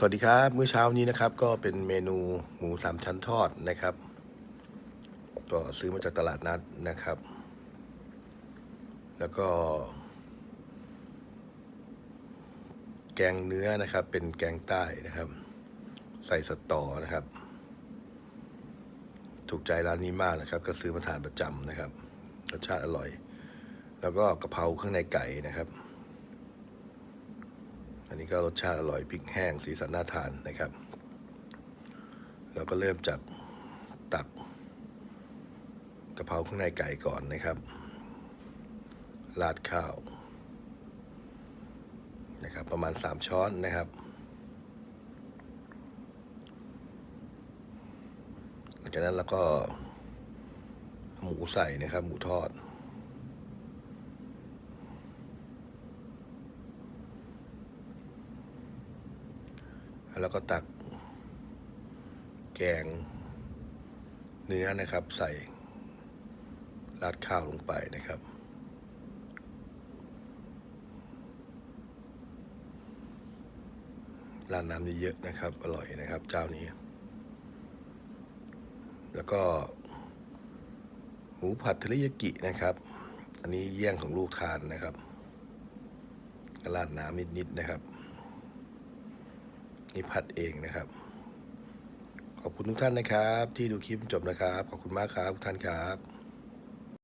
สวัสดีครับมื้อเช้านี้นะครับ ก็เป็นเมนูหมูสามชั้นทอดนะครับ ก็ซื้อมาจากตลาดนัดนะครับ แล้วก็ แกงเนื้อนะครับ เป็นแกงใต้นะครับ ใส่สตอนะครับ ถูกใจร้านนี้มากนะครับ ก็ซื้อมาทานประจำนะครับรสชาติอร่อย แล้วก็กะเพราเครื่องในไก่นะครับ ก็รสชาติอร่อยพริกแห้งสีสันน่าทานนะครับแล้วก็เริ่มจากตักกะเพราข้างในไก่ก่อนนะครับราดข้าวนะครับ ประมาณสามช้อนนะครับ หลังจากนั้นเราก็หมูใส่นะครับ หมูทอด แล้วก็ตักแกงเนื้อนะครับ ใส่ราดข้าวลงไปนะครับ ราดน้ำเยอะๆนะครับ อร่อยนะครับ เจ้านี้ แล้วก็ หมูผัดเทริยากินะครับ อันนี้เยี่ยงของลูกทานนะครับราดน้ำนิดๆนะครับ นี่ผัดเองนะครับ ขอบคุณทุกท่านนะครับ ที่ดูคลิปจบนะครับ ขอบคุณมากครับทุกท่านครับ